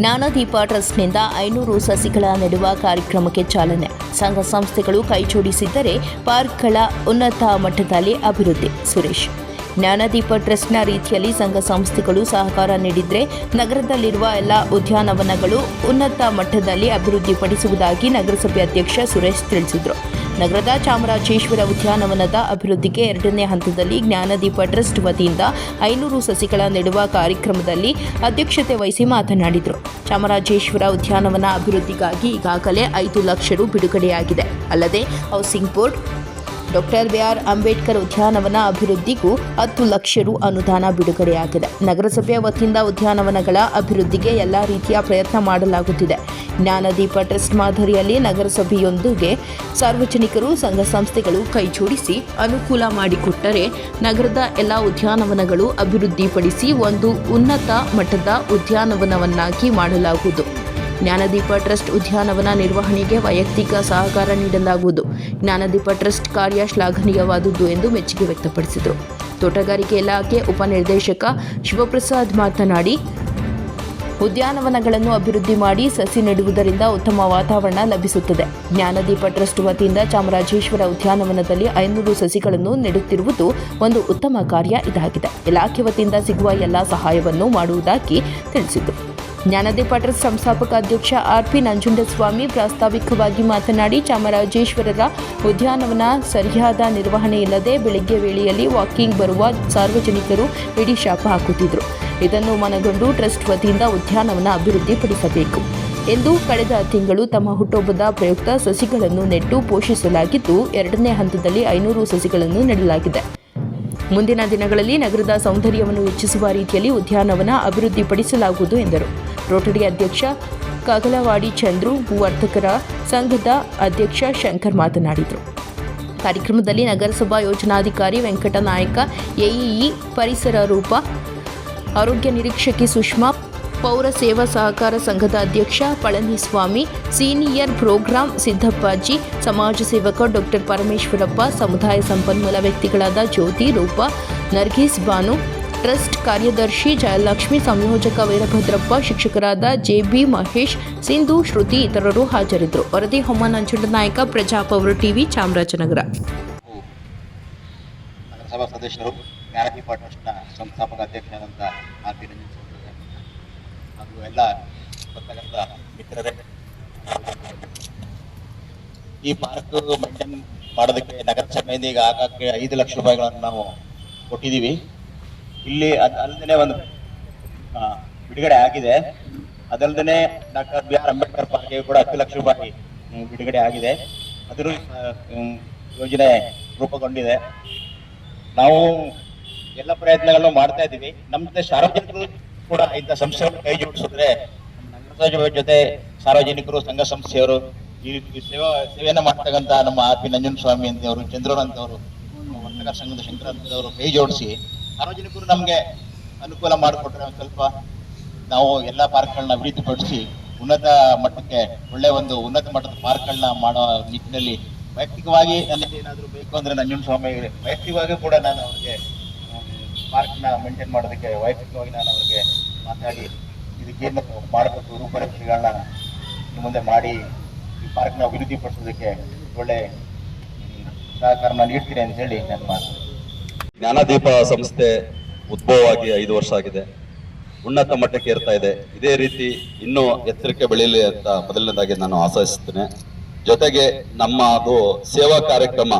ಜ್ಞಾನದೀಪ ಟ್ರಸ್ಟ್ನಿಂದ ಐನೂರು ಸಸಿಗಳ ನೆಡುವ ಕಾರ್ಯಕ್ರಮಕ್ಕೆ ಚಾಲನೆ. ಸಂಘ ಸಂಸ್ಥೆಗಳು ಕೈಜೋಡಿಸಿದ್ದರೆ ಪಾರ್ಕ್ಗಳ ಉನ್ನತ ಮಟ್ಟದಲ್ಲಿ ಅಭಿವೃದ್ಧಿ. ಸುರೇಶ್, ಜ್ಞಾನದೀಪ ಟ್ರಸ್ಟ್ನ ರೀತಿಯಲ್ಲಿ ಸಂಘ ಸಂಸ್ಥೆಗಳು ಸಹಕಾರ ನೀಡಿದರೆ ನಗರದಲ್ಲಿರುವ ಎಲ್ಲ ಉದ್ಯಾನವನಗಳು ಉನ್ನತ ಮಟ್ಟದಲ್ಲಿ ಅಭಿವೃದ್ಧಿಪಡಿಸುವುದಾಗಿ ನಗರಸಭೆ ಅಧ್ಯಕ್ಷ ಸುರೇಶ್ ತಿಳಿಸಿದರು. ನಗರದ ಚಾಮರಾಜೇಶ್ವರ ಉದ್ಯಾನವನದ ಅಭಿವೃದ್ಧಿಗೆ ಎರಡನೇ ಹಂತದಲ್ಲಿ ಜ್ಞಾನದೀಪ ಟ್ರಸ್ಟ್ ವತಿಯಿಂದ ಐನೂರು ಸಸಿಗಳ ನೆಡುವ ಕಾರ್ಯಕ್ರಮದಲ್ಲಿ ಅಧ್ಯಕ್ಷತೆ ವಹಿಸಿ ಮಾತನಾಡಿದರು. ಚಾಮರಾಜೇಶ್ವರ ಉದ್ಯಾನವನ ಅಭಿವೃದ್ಧಿಗಾಗಿ ಈಗಾಗಲೇ ಐದು ಲಕ್ಷ ರು ಬಿಡುಗಡೆಯಾಗಿದೆ. ಅಲ್ಲದೆ, housing board doctor B R Ambedkar ಉದ್ಯಾನವನ ಅಭಿವೃದ್ಧಿಗೂ ಹತ್ತು ಲಕ್ಷ ರು ಅನುದಾನ ಬಿಡುಗಡೆಯಾಗಿದೆ. ನಗರಸಭೆಯ ವತಿಯಿಂದ ಉದ್ಯಾನವನಗಳ ಅಭಿವೃದ್ಧಿಗೆ ಎಲ್ಲ ರೀತಿಯ ಪ್ರಯತ್ನ ಮಾಡಲಾಗುತ್ತಿದೆ. ಜ್ಞಾನದೀಪ ಟ್ರಸ್ಟ್ ಮಾದರಿಯಲ್ಲಿ ನಗರಸಭೆಯೊಂದಿಗೆ ಸಾರ್ವಜನಿಕರು, ಸಂಘ ಸಂಸ್ಥೆಗಳು ಕೈಜೋಡಿಸಿ ಅನುಕೂಲ ಮಾಡಿಕೊಟ್ಟರೆ ನಗರದ ಎಲ್ಲ ಉದ್ಯಾನವನಗಳು ಅಭಿವೃದ್ಧಿಪಡಿಸಿ ಒಂದು ಉನ್ನತ ಮಟ್ಟದ ಉದ್ಯಾನವನವನ್ನಾಗಿ ಮಾಡಲಾಗುವುದು. ಜ್ಞಾನದೀಪ ಟ್ರಸ್ಟ್ ಉದ್ಯಾನವನ ನಿರ್ವಹಣೆಗೆ ವೈಯಕ್ತಿಕ ಸಹಕಾರ ನೀಡಲಾಗುವುದು. ಜ್ಞಾನದೀಪ ಟ್ರಸ್ಟ್ ಕಾರ್ಯ ಶ್ಲಾಘನೀಯವಾದುದು ಎಂದು ಮೆಚ್ಚುಗೆ ವ್ಯಕ್ತಪಡಿಸಿದರು. ತೋಟಗಾರಿಕೆ ಇಲಾಖೆ ಉಪನಿರ್ದೇಶಕ ಶಿವಪ್ರಸಾದ್ ಮಾತನಾಡಿ, ಉದ್ಯಾನವನಗಳನ್ನು ಅಭಿವೃದ್ಧಿ ಮಾಡಿ ಸಸಿ ನೆಡುವುದರಿಂದ ಉತ್ತಮ ವಾತಾವರಣ ಲಭಿಸುತ್ತದೆ. ಜ್ಞಾನದೀಪ ಟ್ರಸ್ಟ್ ವತಿಯಿಂದ ಚಾಮರಾಜೇಶ್ವರ ಉದ್ಯಾನವನದಲ್ಲಿ ಐನೂರು ಸಸಿಗಳನ್ನು ನೆಡುತ್ತಿರುವುದು ಒಂದು ಉತ್ತಮ ಕಾರ್ಯ ಇದಾಗಿದೆ. ಇಲಾಖೆ ವತಿಯಿಂದ ಸಿಗುವ ಎಲ್ಲ ಸಹಾಯವನ್ನು ಮಾಡುವುದಾಗಿ ತಿಳಿಸಿದರು. ಜ್ಞಾನದೀಪ ಟ್ರಸ್ಟ್ ಸಂಸ್ಥಾಪಕ ಅಧ್ಯಕ್ಷ ಆರ್ ಪಿ ನಂಜುಂಡಸ್ವಾಮಿ ಪ್ರಾಸ್ತಾವಿಕವಾಗಿ ಮಾತನಾಡಿ ಚಾಮರಾಜೇಶ್ವರರ ಉದ್ಯಾನವನ ಸರಿಯಾದ ನಿರ್ವಹಣೆ ಇಲ್ಲದೆ ಬೆಳಗ್ಗೆ ವೇಳೆಯಲ್ಲಿ ವಾಕಿಂಗ್ ಬರುವ ಸಾರ್ವಜನಿಕರು ಇಡೀ ಶಾಪ ಹಾಕುತ್ತಿದ್ದರು. ಇದನ್ನು ಮನಗೊಂಡು ಟ್ರಸ್ಟ್ ವತಿಯಿಂದ ಉದ್ಯಾನವನ ಅಭಿವೃದ್ಧಿಪಡಿಸಬೇಕು. ಎಂದು ಕಳೆದ ತಿಂಗಳು ತಮ್ಮ ಹುಟ್ಟುಹಬ್ಬದ ಪ್ರಯುಕ್ತ ಸಸಿಗಳನ್ನು ನೆಟ್ಟು ಪೋಷಿಸಲಾಗಿದ್ದು, ಎರಡನೇ ಹಂತದಲ್ಲಿ ಐನೂರು ಸಸಿಗಳನ್ನು ನೆಡಲಾಗಿದೆ. ಮುಂದಿನ ದಿನಗಳಲ್ಲಿ ನಗರದ ಸೌಂದರ್ಯವನ್ನು ಹೆಚ್ಚಿಸುವ ರೀತಿಯಲ್ಲಿ ಉದ್ಯಾನವನ ಅಭಿವೃದ್ಧಿಪಡಿಸಲಾಗುವುದು ಎಂದರು. ರೋಟರಿ ಅಧ್ಯಕ್ಷ ಕಗಲವಾಡಿ ಚಂದ್ರು, ಭೂವರ್ಧಕರ ಸಂಘದ ಅಧ್ಯಕ್ಷ ಶಂಕರ್ ಮಾತನಾಡಿದರು. ಕಾರ್ಯಕ್ರಮದಲ್ಲಿ ನಗರಸಭಾ ಯೋಜನಾಧಿಕಾರಿ ವೆಂಕಟನಾಯಕ ಎಇಇ ಪರಿಸರ ರೂಪ, ಆರೋಗ್ಯ ನಿರೀಕ್ಷಕಿ ಸುಷ್ಮಾ, ಪೌರ ಸೇವಾ ಸಹಕಾರ ಸಂಘದ ಅಧ್ಯಕ್ಷ ಪಳನಿಸ್ವಾಮಿ, ಸೀನಿಯರ್ ಪ್ರೋಗ್ರಾಂ ಸಿದ್ದಪ್ಪಾಜಿ, ಸಮಾಜ ಸೇವಕ ಡಾಕ್ಟರ್ ಪರಮೇಶ್ವರಪ್ಪ, ಸಮುದಾಯ ಸಂಪನ್ಮೂಲ ವ್ಯಕ್ತಿಗಳಾದ ಜ್ಯೋತಿ ರೂಪ, ನರ್ಗೀಸ್ ಬಾನು ಟ್ರಸ್ಟ್ ಕಾರ್ಯದರ್ಶಿ ಜಯಲಕ್ಷ್ಮಿ, ಸಂಯೋಜಕ ವೀರಭದ್ರಪ್ಪ, ಶಿಕ್ಷಕರಾದ ಜೆಬಿ ಮಹೇಶ್, ಸಿಂಧು, ಶ್ರುತಿ ಇತರರು ಹಾಜರಿದ್ದರು. ವರದಿ ಹೊಮ್ಮ ನಂಜುಂಡನಾಯಕ ಪ್ರಜಾಪವರು ಟಿವಿ ಚಾಮರಾಜನಗರ. ಈ ಪಾರ್ಕ್ ಮೇಂಟೈನ್ ಮಾಡೋದಕ್ಕೆ ನಗರಸಭೆಯಿಂದ ಈಗ ಆಗಾಗ್ಗೆ ಐದು ಲಕ್ಷ ರೂಪಾಯಿಗಳನ್ನು ನಾವು ಕೊಟ್ಟಿದ್ದೀವಿ. ಇಲ್ಲಿ ಅದು ಅಲ್ಲದೆ ಒಂದು ಬಿಡುಗಡೆ ಆಗಿದೆ. ಅದಲ್ಲದೆ ಡಾಕ್ಟರ್ ಬಿ ಆರ್ ಅಂಬೇಡ್ಕರ್ ಪಾರ್ಕ್ಗೆ ಕೂಡ ಹತ್ತು ಲಕ್ಷ ರೂಪಾಯಿ ಬಿಡುಗಡೆ ಆಗಿದೆ. ಅದರ ಯೋಜನೆ ರೂಪುಗೊಂಡಿದೆ. ನಾವು ಎಲ್ಲ ಪ್ರಯತ್ನಗಳನ್ನು ಮಾಡ್ತಾ ಇದ್ದೀವಿ. ನಮ್ಮ ಜೊತೆ ಸಾರ್ವಜನಿಕರು ಕೂಡ ಇಂಥ ಸಂಸ್ಥೆಗಳನ್ನು ಕೈ ಜೋಡಿಸಿದ್ರೆ ನಗರಸಭೆ ಜೊತೆ ಸಾರ್ವಜನಿಕರು, ಸಂಘ ಸಂಸ್ಥೆಯವರು, ಈ ರೀತಿ ಸೇವಾ, ಸೇವೆಯನ್ನು ಮಾಡ್ತಕ್ಕಂಥ ನಮ್ಮ ಆರ್ ಪಿ ನಂಜನ ಸ್ವಾಮಿ ಅಂತವರು ಚಂದ್ರನ್ ಅಂತವರು ವರ್ತಕರ ಸಂಘದ ಶಂಕರ ಅಂತವರು ಕೈ ಜೋಡಿಸಿ ಸಾರ್ವಜನಿಕರು ನಮಗೆ ಅನುಕೂಲ ಮಾಡಿಕೊಟ್ರೆ ಒಂದು ಸ್ವಲ್ಪ ನಾವು ಎಲ್ಲ ಪಾರ್ಕ್ಗಳನ್ನ ಅಭಿವೃದ್ಧಿಪಡಿಸಿ ಉನ್ನತ ಮಟ್ಟಕ್ಕೆ ಒಳ್ಳೆ ಒಂದು ಉನ್ನತ ಮಟ್ಟದ ಪಾರ್ಕ್ಗಳನ್ನ ಮಾಡೋ ನಿಟ್ಟಿನಲ್ಲಿ ವೈಯಕ್ತಿಕವಾಗಿ ನನಗೆ ಏನಾದರೂ ಬೇಕು ಅಂದ್ರೆ ನಂಜನ ಸ್ವಾಮಿ, ವೈಯಕ್ತಿಕವಾಗಿ ಕೂಡ ನಾನು ಅವ್ರಿಗೆ ಪಾರ್ಕ್ನ ಮೇಂಟೈನ್ ಮಾಡೋದಕ್ಕೆ, ವೈಯಕ್ತಿಕವಾಗಿ ನಾನು ಅವ್ರಿಗೆ ಮಾತಾಡಿ ಇದಕ್ಕೇನು ಮಾಡಬೇಕು ರೂಪರೇಷೆಗಳನ್ನ ಮುಂದೆ ಮಾಡಿ ಈ ಪಾರ್ಕ್ನ ಅಭಿವೃದ್ಧಿಪಡಿಸೋದಕ್ಕೆ ಒಳ್ಳೆ ಸಹಕಾರ ಸಹಕಾರನ ನೀಡ್ತೀನಿ ಅಂತ ಹೇಳಿ ನನ್ನ ಮಾತು. ಜ್ಞಾನದೀಪ ಸಂಸ್ಥೆ ಉದ್ಭವವಾಗಿ ಐದು ವರ್ಷ ಆಗಿದೆ. ಉನ್ನತ ಮಟ್ಟಕ್ಕೆ ಏರ್ತಾ ಇದೆ. ಇದೇ ರೀತಿ ಇನ್ನೂ ಎತ್ತರಕ್ಕೆ ಬೆಳೀಲಿ ಅಂತ ಮೊದಲನೇದಾಗಿ ನಾನು ಆಶಯಿಸುತ್ತೇನೆ. ಜೊತೆಗೆ ನಮ್ಮ ಅದು ಸೇವಾ ಕಾರ್ಯಕ್ರಮ,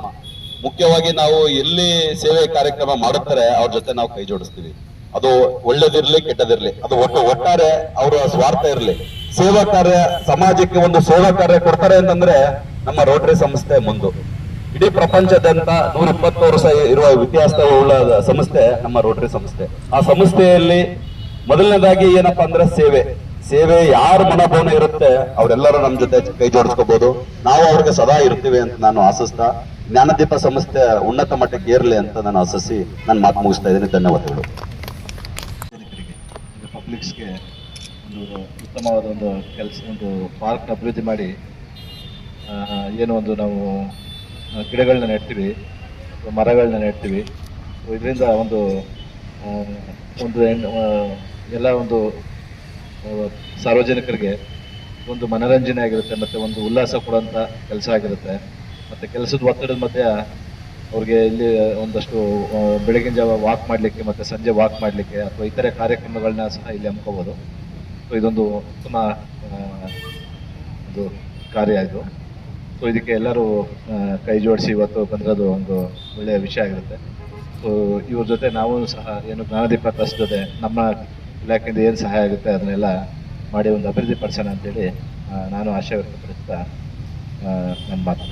ಮುಖ್ಯವಾಗಿ ನಾವು ಎಲ್ಲಿ ಸೇವೆ ಕಾರ್ಯಕ್ರಮ ಮಾಡುತ್ತಾರೆ ಅವ್ರ ಜೊತೆ ನಾವು ಕೈ ಜೋಡಿಸ್ತೀವಿ. ಅದು ಒಳ್ಳೇದಿರ್ಲಿ, ಕೆಟ್ಟದಿರ್ಲಿ, ಅದು ಒಟ್ಟು ಒಟ್ಟಾರೆ ಅವರ ಸ್ವಾರ್ಥ ಇರಲಿ. ಸೇವಾ ಕಾರ್ಯ, ಸಮಾಜಕ್ಕೆ ಒಂದು ಸೇವಾ ಕಾರ್ಯ ಕೊಡ್ತಾರೆ ಅಂತಂದ್ರೆ ನಮ್ಮ ರೋಟರಿ ಸಂಸ್ಥೆ ಮುಂದು. ಇಡೀ ಪ್ರಪಂಚದಂತ ನೂರ ಇಪ್ಪತ್ತು ವರ್ಷ ಇರುವ ಇತಿಹಾಸವುಳ್ಳ ಸಂಸ್ಥೆ ನಮ್ಮ ರೋಟರಿ ಸಂಸ್ಥೆ. ಆ ಸಂಸ್ಥೆಯಲ್ಲಿ ಮೊದಲನೇದಾಗಿ ಏನಪ್ಪಾ ಅಂದ್ರೆ ಸೇವೆ. ಸೇವೆ ಯಾರ ಮನೋಭಾವನೆ ಇರುತ್ತೆ, ಅವರೆಲ್ಲರೂ ನಮ್ಮ ಜೊತೆ ಕೈ ಜೋಡಿಸ್ಕೋಬಹುದು ನಾವು ಅವ್ರಿಗೆ ಸದಾ ಇರ್ತೀವಿ ಅಂತ ನಾನು ಆಶಿಸ್ತಾ, ಜ್ಞಾನದೀಪ ಸಂಸ್ಥೆ ಉನ್ನತ ಮಟ್ಟಕ್ಕೆ ಏರ್ಲಿ ಅಂತ ನಾನು ಆಶಿಸಿ ನನ್ನ ಮಾತು ಮುಗಿಸ್ತಾ ಇದ್ದೀನಿ. ಧನ್ಯವಾದಗಳು. ಪಬ್ಲಿಕ್ಸ್ಗೆ ಒಂದು ಉತ್ತಮವಾದ ಒಂದು ಕೆಲಸ, ಒಂದು ಪಾರ್ಕ್ ಅಭಿವೃದ್ಧಿ ಮಾಡಿ ಏನೋ ಒಂದು ನಾವು ಗಿಡಗಳನ್ನ ನೆಡ್ತೀವಿ, ಮರಗಳನ್ನ ನೆಡ್ತೀವಿ. ಇದರಿಂದ ಒಂದು ಒಂದು ಎಲ್ಲ ಒಂದು ಸಾರ್ವಜನಿಕರಿಗೆ ಒಂದು ಮನೋರಂಜನೆ ಆಗಿರುತ್ತೆ, ಮತ್ತು ಒಂದು ಉಲ್ಲಾಸ ಕೊಡುವಂಥ ಕೆಲಸ ಆಗಿರುತ್ತೆ. ಮತ್ತು ಕೆಲಸದ ಒತ್ತಡದ ಮಧ್ಯೆ ಅವ್ರಿಗೆ ಇಲ್ಲಿ ಒಂದಷ್ಟು ಬೆಳಗಿನ ಜಾವ ವಾಕ್ ಮಾಡಲಿಕ್ಕೆ, ಮತ್ತು ಸಂಜೆ ವಾಕ್ ಮಾಡಲಿಕ್ಕೆ, ಅಥವಾ ಇತರೆ ಕಾರ್ಯಕ್ರಮಗಳನ್ನ ಸಹ ಇಲ್ಲಿ ಹಮ್ಕೋಬೋದು ಸೊ ಇದೊಂದು ಉತ್ತಮ ಒಂದು ಕಾರ್ಯ ಇದು. ಸೊ ಇದಕ್ಕೆ ಎಲ್ಲರೂ ಕೈ ಜೋಡಿಸಿ ಇವತ್ತು ಬಂದಿರೋದು ಒಂದು ಒಳ್ಳೆಯ ವಿಷಯ ಆಗಿರುತ್ತೆ. ಸೊ ಇವ್ರ ಜೊತೆ ನಾವು ಸಹ ಏನು ಜ್ಞಾನದೀಪ ಟ್ರಸ್ಟ್ ಜೊತೆ ನಮ್ಮ ಇಲಾಖೆಯಿಂದ ಏನು ಸಹಾಯ ಆಗುತ್ತೆ ಅದನ್ನೆಲ್ಲ ಮಾಡಿ ಒಂದು ಅಭಿವೃದ್ಧಿ ಪಡಿಸೋಣ ಅಂತೇಳಿ ನಾನು ಆಶಯ ವ್ಯಕ್ತಪಡಿಸ್ತಾ ನನ್ನ ಮಾತು.